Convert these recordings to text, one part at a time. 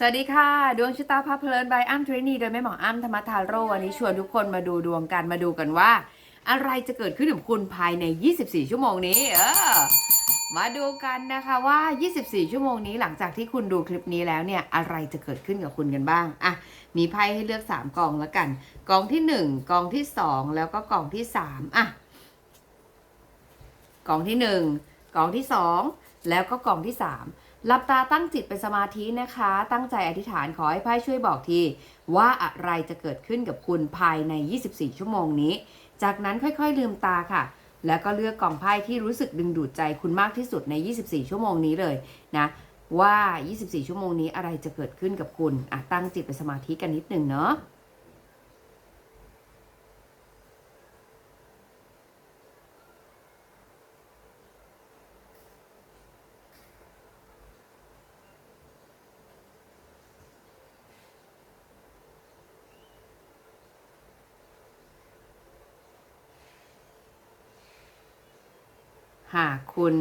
สวัสดีค่ะ ดวงชะตาพาเพลินบอ้ำทรนีโดยแม่หมออ้ำธรรมทาโร่วันนี้ชวนทุกคนมาดูดวงกันมาดูกันว่า อะไรจะเกิดขึ้นกับคุณภายใน 24 ชั่วโมงนี้เออมาดูกันนะคะว่า 24 ชั่วโมงนี้หลังจากที่คุณดูคลิปนี้แล้วเนี่ยอะไรจะเกิดขึ้นกับคุณกันบ้างอะมีไพ่ให้เลือก 3กองแล้วกันกองที่ 1กองที่ 2 แล้วก็กองที่3อะกองที่ 1กองที่ 2 แล้วก็กองที่ 3 หลับตาตั้งจิตเป็นสมาธินะคะ ตั้งใจอธิษฐานขอให้ไพ่ช่วยบอกที ว่าอะไรจะเกิดขึ้นกับคุณภายใน 24 ชั่วโมงนี้ จากนั้นค่อยๆลืมตาค่ะ แล้วก็เลือกกองไพ่ที่รู้สึกดึงดูดใจคุณมากที่สุดใน 24 ชั่วโมงนี้เลยนะ ว่า 24 ชั่วโมงนี้อะไรจะเกิดขึ้นกับคุณอะตั้งจิตเป็นสมาธิกันนิดหนึ่งเนาะ หากคุณ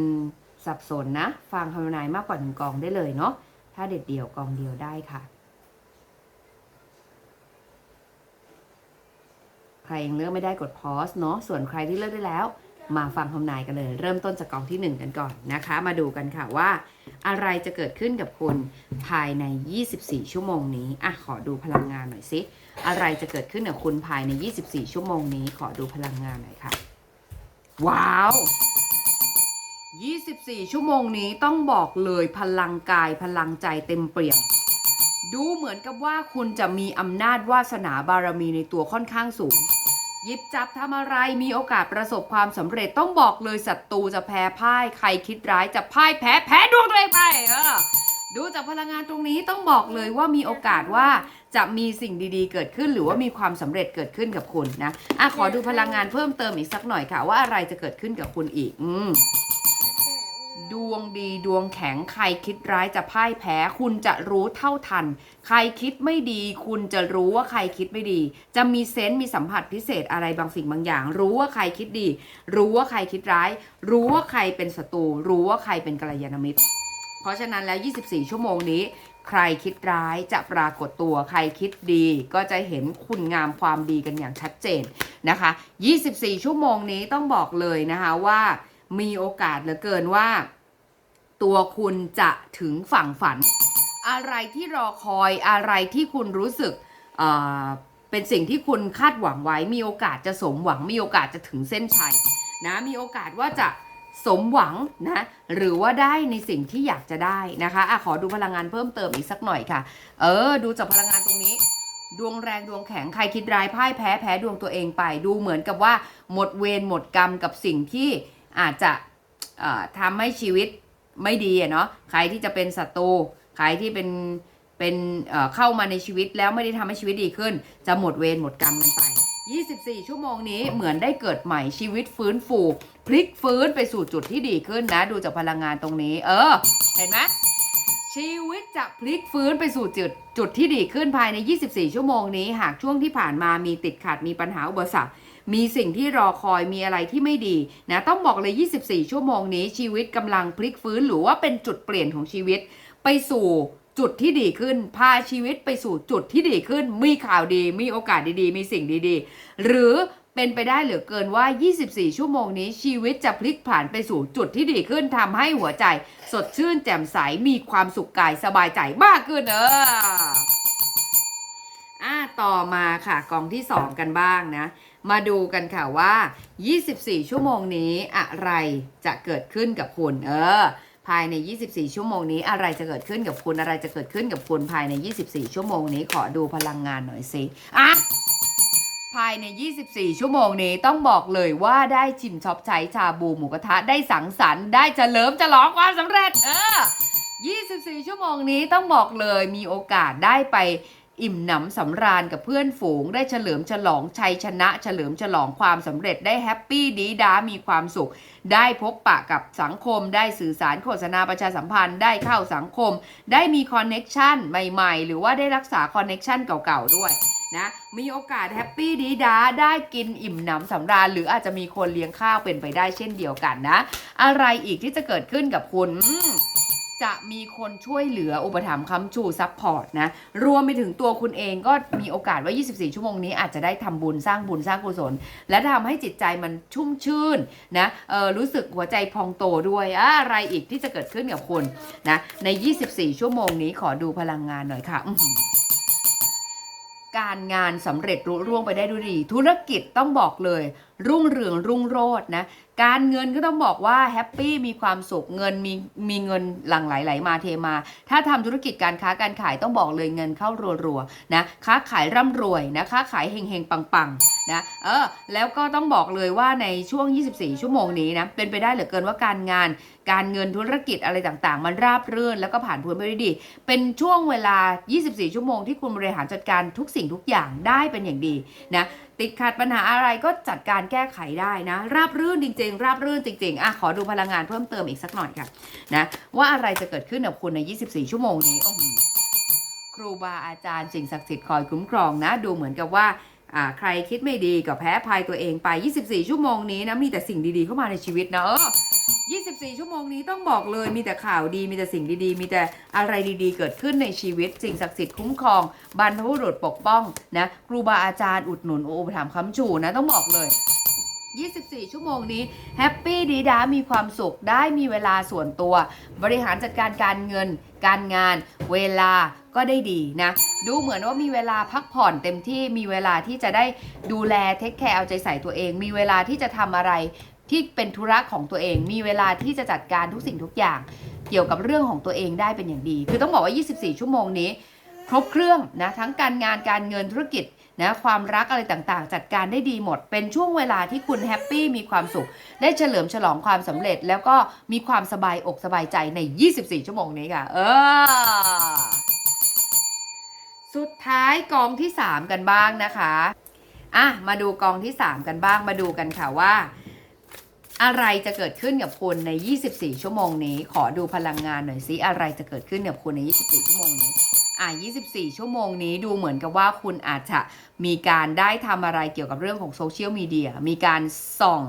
สับสนนะ ฟังคำนายมากกว่าหนึ่งกองได้เลยเนาะถ้าเด็ดเดี่ยวกองเดียวได้ค่ะ ใครยังเลือกไม่ได้กดพอสเนาะส่วนใครที่เลือกได้แล้ว มาฟังคำนายกันเลย เริ่มต้นจากกองที่ 1 กันก่อนนะคะ มาดูกันค่ะว่า อะไรจะเกิดขึ้นกับคุณภายใน 24 ชั่วโมงนี้อะขอดูพลังงานหน่อยสิอะไรจะเกิดขึ้นกับคุณภายใน 24 ชั่วโมงนี้ ขอดูพลังงานหน่อยค่ะ ว้าว 24 ชั่วโมงนี้ต้องบอกเลยพลังกายพลังใจเต็มเปี่ยม ดูเหมือนกับว่าคุณจะมีอำนาจวาสนาบารมีในตัวค่อนข้างสูงหยิบจับทำอะไรมีโอกาสประสบความสำเร็จต้องบอกเลยศัตรูจะแพ้พ่ายใครคิดร้ายจะพ่ายแพ้แพ้ดวงตัวเองไปเออดูจากพลังงานตรงนี้ต้องบอกเลยว่ามีโอกาสว่าจะมีสิ่งดีๆ เกิดขึ้น หรือว่ามีความสำเร็จเกิดขึ้นกับคุณนะอะขอดูพลังงานเพิ่มเติมอีกสักหน่อยค่ะ ว่าอะไรจะเกิดขึ้นกับคุณอีก อืม ดวงดีดวงแข็งใครคิดร้ายจะพ่ายแพ้ คุณจะรู้เท่าทัน ใครคิดไม่ดี คุณจะรู้ว่าใครคิดไม่ดี จะมีเซนต์มีสัมผัสพิเศษอะไรบางสิ่งบางอย่าง รู้ว่าใครคิดดี รู้ว่าใครคิดร้าย รู้ว่าใครเป็นศัตรูรู้ว่าใครเป็นกัลยาณมิตร เพราะฉะนั้นแล้ว 24 ชั่วโมงนี้ ใครคิดร้ายจะปรากฏตัว ใครคิดดี ก็จะเห็นคุณงามความดีกันอย่างชัดเจนนะคะ 24 ชั่วโมงนี้ต้องบอกเลยนะคะว่ามีโอกาสเหลือเกินว่า ตัวคุณจะถึงฝั่งฝัน อะไรที่รอคอยอะไรที่คุณรู้สึกเเป็นสิ่งที่คุณคาดหวังไว้ มีโอกาสจะสมหวัง มีโอกาสจะถึงเส้นชัยนะมีโอกาสว่าจะสมหวังนะหรือว่าได้ในสิ่งที่อยากจะได้นะคะอะขอดูพลังงานเพิ่มเติมอีกสักหน่อยค่ะ เออ ดูจากพลังงานตรงนี้ ดวงแรงดวงแข็งใครคิดร้ายพ่ายแพ้แพ้ดวงตัวเองไป ดูเหมือนกับว่า หมดเวรหมดกรรมกับสิ่งที่อาจจะทำให้ชีวิต ไม่ดีอะเนาะใครที่จะเป็นศัตรูใครที่เป็นเป็นเอ่อเข้ามาในชีวิตแล้วไม่ได้ทำให้ชีวิตดีขึ้น จะหมดเวรหมดกรรมกันไป 24 ชั่วโมงนี้เหมือนได้เกิดใหม่ชีวิตฟื้นฟูพลิกฟื้นไปสู่จุดที่ดีขึ้นนะ ดูจากพลังงานตรงนี้ เออ เห็นไหมชีวิตจะพลิกฟื้นไปสู่จุดจุดที่ดีขึ้นภายใน 24 ชั่วโมงนี้ หากช่วงที่ผ่านมามีติดขัดมีปัญหาอุปสรรค มีสิ่งที่รอคอยมีอะไรที่ไม่ดีนะต้องบอกเลย 24 ชั่วโมงนี้ชีวิตกำลังพลิกฟื้นหรือว่าเป็นจุดเปลี่ยนของชีวิต ไปสู่จุดที่ดีขึ้น พาชีวิตไปสู่จุดที่ดีขึ้น มีข่าวดี มีโอกาสดีๆ มีสิ่งดีๆ หรือเป็นไปได้เหลือเกินว่า 24 ชั่วโมงนี้ชีวิตจะพลิกผ่านไปสู่จุดที่ดีขึ้นทำให้หัวใจ สดชื่นแจ่มใสมีความสุขกายสบายใจมากขึ้นเอออ่า ต่อมาค่ะกองที่ 2 กันบ้างนะ มาดูกันค่ะว่า 24 ชั่วโมงนี้อะไรจะเกิดขึ้นกับคุณ เออ ภายใน 24 ชั่วโมงนี้อะไรจะเกิดขึ้นกับคุณอะไรจะเกิดขึ้นกับคุณภายใน 24 ชั่วโมงนี้ขอดูพลังงานหน่อยสิอะภายใน 24 ชั่วโมงนี้ต้องบอกเลยว่าได้ชิมช็อปใช้ชาบูหมูกระทะได้สังสรรค์ได้เฉลิมฉลองความสำเร็จ เออ 24 ชั่วโมงนี้ต้องบอกเลยมีโอกาสได้ไป อิ่มหนำสำราญกับเพื่อนฝูง ได้เฉลิมฉลองชัยชนะ เฉลิมฉลองความสำเร็จได้แฮปปี้ดีด้ามีความสุข ได้พบปะกับสังคม ได้สื่อสารโฆษณาประชาสัมพันธ์ได้เข้าสังคม ได้มีคอนเน็กชันใหม่ๆ หรือว่าได้รักษาคอนเน็กชันเก่าๆ ด้วยนะมีโอกาสแฮปปี้ดีดาได้กินอิ่มหนำสำราญหรืออาจจะมีคนเลี้ยงข้าวเป็นไปได้เช่นเดียวกันนะ อะไรอีกที่จะเกิดขึ้นกับคุณ จะมีคนช่วยเหลืออุปถัมภ์ค้ำชูซัพพอร์ตนะ รวมไปถึงตัวคุณเองก็มีโอกาสว่า 24 ชั่วโมงนี้อาจจะได้ทำบุญสร้างบุญสร้างกุศล และทำให้จิตใจมันชุ่มชื่นนะเออรู้สึกหัวใจพองโตด้วยอะไรอีกที่จะเกิดขึ้นกับคุณนะใน 24 ชั่วโมงนี้ขอดูพลังงานหน่อยค่ะการงานสำเร็จรุ่ร่วงไปได้ด้วยดี ธุรกิจต้องบอกเลย รุ่งเรืองรุ่งโรจน์นะการเงินก็ต้องบอกว่าแฮปปี้มีความสุขเงินมีมีเงินหลั่งไหลไหลมาเทมา ถ้าทำธุรกิจการค้าการขายต้องบอกเลยเงินเข้ารัวๆนะค้าขายร่ำรวยนะค้าขายเฮงๆปังๆนะเออแล้วก็ต้องบอกเลยว่าในช่วง 24 ชั่วโมงนี้นะเป็นไปได้เหลือเกินว่าการงาน การเงินธุรกิจอะไรต่างๆ มันราบรื่นแล้วก็ผ่านพ้นไปด้ดี เป็นช่วงเวลา 24 ชั่วโมงที่คุณบริหารจัดการทุกสิ่งทุกอย่างได้เป็นอย่างดีนะ ติดขัดปัญหาอะไรก็จัดการแก้ไขได้นะ ราบรื่นจริง ๆ ราบรื่นจริงๆอะขอดูพลังงานเพิ่มเติมอีกสักหน่อยค่ะนะว่าอะไรจะเกิดขึ้นกับคุณใน 24 ชั่วโมงนี้โอ้ครูบาอาจารย์สิ่งศักดิ์สิทธิ์คอยคุ้มครองนะ ดูเหมือนกับว่า ใครคิดไม่ดีก็แพ้ภัยตัวเองไป 24 ชั่วโมงนี้นะมีแต่สิ่งดีๆเข้ามาในชีวิตนะเออ24 ชั่วโมงนี้ต้องบอกเลยมีแต่ข่าวดีมีแต่สิ่งดีๆ มีแต่อะไรดีๆ เกิดขึ้นในชีวิตสิ่งศักดิ์สิทธิ์คุ้มครองบรรพบุรุษปกป้องนะครูบาอาจารย์อุดหนุนโอปถัมภ์ค้ำชูนะต้องบอกเลย 24 ชั่วโมงนี้แฮปปี้ดีดามีความสุขได้มีเวลาส่วนตัว บริหารจัดการการเงิน การงาน เวลา ก็ได้ดีนะ ดูเหมือนว่ามีเวลาพักผ่อนเต็มที่มีเวลาที่จะได้ดูแลเทคแคร์เอาใจใส่ตัวเอง มีเวลาที่จะทำอะไรที่เป็นธุระของตัวเอง มีเวลาที่จะจัดการทุกสิ่งทุกอย่าง เกี่ยวกับเรื่องของตัวเองได้เป็นอย่างดี คือต้องบอกว่า 24 ชั่วโมงนี้ ครบเครื่องนะทั้งการงานการเงินธุรกิจนะความรักอะไรต่างๆ จัดการได้ดีหมด เป็นช่วงเวลาที่คุณแฮปปี้มีความสุข ได้เฉลิมฉลองความสำเร็จ แล้วก็มีความสบายอกสบายใจใน 24 ชั่วโมงนี้ค่ะ เออ สุดท้ายกองที่ 3 กันบ้างนะคะอะมาดูกองที่ 3 กันบ้างมาดูกันค่ะว่า อะไรจะเกิดขึ้นกับคุณใน 24 ชั่วโมงนี้ ขอดูพลังงานหน่อยซิอะไรจะเกิดขึ้นกับคุณใน 24 ชั่วโมงนี้ อะ24 ชั่วโมงนี้ดูเหมือนกับว่าคุณอาจจะมีการได้ทำอะไรเกี่ยวกับเรื่องของโซเชียลมีเดีย มีการส่อง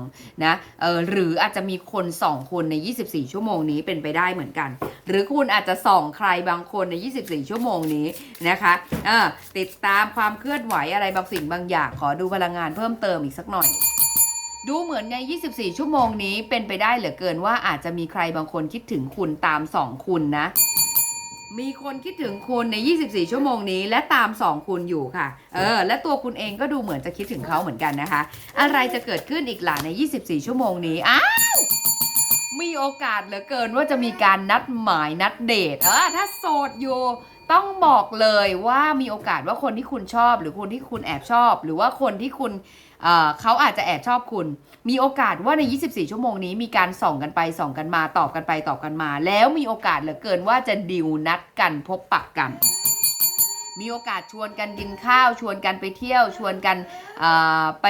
นะเออหรืออาจจะมีคนส่องคุณใน 24 ชั่วโมงนี้เป็นไปได้เหมือนกัน หรือคุณอาจจะส่องใครบางคนใน 24 ชั่วโมงนี้นะคะเออติดตามความเคลื่อนไหวอะไรบางสิ่งบางอย่าง ขอดูพลังงานเพิ่มเติมอีกสักหน่อยดูเหมือนใน 24 ชั่วโมงนี้เป็นไปได้เหลือเกินว่าอาจจะมีใครบางคนคิดถึงคุณตามสองคุณนะ มีคนคิดถึงคุณใน 24 ชั่วโมงนี้ และตามส่องคุณอยู่ค่ะ เออ และตัวคุณเองก็ดูเหมือนจะคิดถึงเขาเหมือนกันนะคะ อะไรจะเกิดขึ้นอีกล่ะใน 24 ชั่วโมงนี้ อ้าว มีโอกาสเหลือเกินว่าจะมีการนัดหมายนัดเดท เออ ถ้าโสดอยู่ต้องบอกเลยว่ามีโอกาสว่าคนที่คุณชอบ หรือคนที่คุณแอบชอบ หรือว่าคนที่คุณ เขาอาจจะแอบชอบคุณ มีโอกาสว่าใน 24 ชั่วโมงนี้มีการส่องกันไปส่องกันมาตอบกันไปตอบกันมา แล้วมีโอกาสเหลือเกินว่าจะดิวนัดกันพบปะกัน มีโอกาสชวนกันกินข้าว ชวนกันไปเที่ยว ชวนกันไป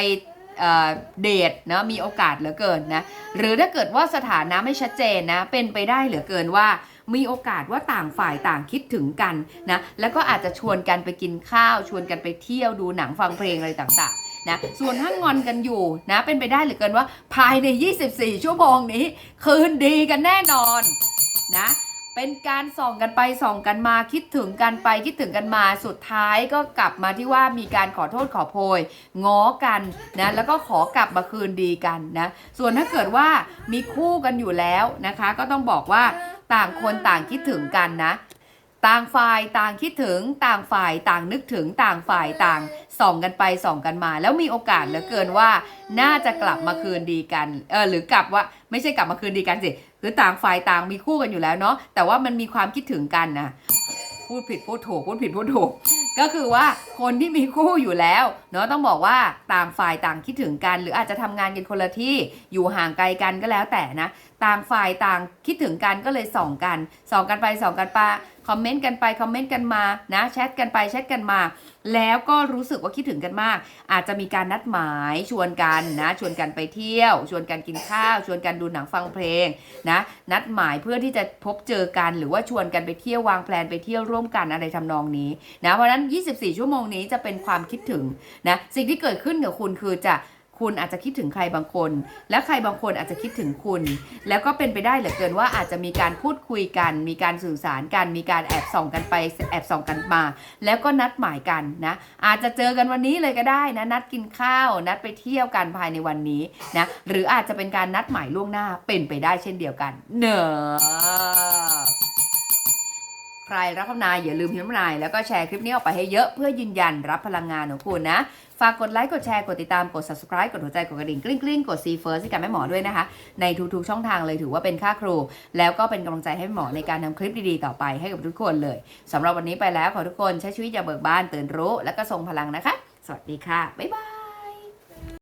เอ่อเดทนะมีโอกาสเหลือเกินนะหรือถ้าเกิดว่าสถานะไม่ชัดเจนนะเป็นไปได้เหลือเกินว่ามีโอกาสว่าต่างฝ่ายต่างคิดถึงกันนะแล้วก็อาจจะชวนกันไปกินข้าว ชวนกันไปเที่ยวดูหนังฟังเพลงอะไรต่างๆ นะส่วนถ้างอนกันอยู่นะเป็นไปได้หลือเกินว่าภายใน 24 ชั่วโมงนี้ คืนดีกันแน่นอนนะเป็นการส่องกันไปส่องกันมาคิดถึงกันไปคิดถึงกันมาสุดท้ายก็กลับมาที่ว่ามีการขอโทษขอโพยง้อกันนะแล้วก็ขอกลับมาคืนดีกันนะส่วนถ้าเกิดว่ามีคู่กันอยู่แล้วนะคะ ก็ต้องบอกว่าต่างคนต่างคิดถึงกันนะ ต่างฝ่ายต่างคิดถึงต่างฝ่ายต่างนึกถึงต่างฝ่ายต่างส่องกันไปส่องกันมา แล้วมีโอกาสเหลือเกินว่า น่าจะกลับมาคืนดีกันเออหรือกลับว่าไม่ใช่กลับมาคืนดีกันสิคือต่างฝ่ายต่างมีคู่กันอยู่แล้วเนาะแต่ว่ามันมีความคิดถึงกันนะพูดผิดพูดถูกพูดผิดพูดถูกก็คือว่าคนที่มีคู่อยู่แล้วเนาะต้องบอกว่าต่างฝ่ายต่างคิดถึงกัน หรืออาจจะทำงานกันคนละที่อยู่ห่างไกลกันก็แล้วแต่นะ ต่างฝ่ายต่างคิดถึงกันก็เลยส่องกันส่องกันไปส่องกันมาคอมเมนต์กันไปคอมเมนต์กันมานะแชทกันไปแชทกันมา แล้วก็รู้สึกว่าคิดถึงกันมาก อาจจะมีการนัดหมายชวนกันนะชวนกันไปเที่ยว ชวนกันกินข้าว ชวนกันดูหนังฟังเพลงนะนัดหมายเพื่อที่จะพบเจอกันหรือว่าชวนกันไปเที่ยววางแผนไปเที่ยวร่วมกันอะไรทำนองนี้นะเพราะฉะนั้น 24 ชั่วโมงนี้จะเป็นความคิดถึงนะสิ่งที่เกิดขึ้นกับคุณคือจะ คุณอาจจะคิดถึงใครบางคน และใครบางคนอาจจะคิดถึงคุณ แล้วก็เป็นไปได้เหลือเกินว่าอาจจะมีการพูดคุยกัน มีการสื่อสารกัน มีการแอบส่องกันไปแอบส่องกันมา แล้วก็นัดหมายกันนะ อาจจะเจอกันวันนี้เลยก็ได้นะ นัดกินข้าว นัดไปเที่ยวกันภายในวันนี้นะ หรืออาจจะเป็นการนัดหมายล่วงหน้าเป็นไปได้เช่นเดียวกัน เนอะ ใครรับคำนายอย่าลืมพิมพ์คำนายแล้วก็แชร์คลิปนี้ออกไปให้เยอะเพื่อยืนยันรับพลังงานของคุณนะ ฝากกดไลค์กดแชร์กดติดตามกด subscribe กดหัวใจกดกระดิ่งกลิ้งกลิ้งกด see first ให้กับแม่หมอด้วยนะคะ ในทุกๆช่องทางเลยถือว่าเป็นค่าครู แล้วก็เป็นกำลังใจให้หมอในการทำคลิปดีๆต่อไปให้กับทุกคนเลยสำหรับวันนี้ไปแล้วขอทุกคนใช้ชีวิตอย่าเบิกบานตื่นรู้ และก็ทรงพลังนะคะ สวัสดีค่ะบ๊ายบาย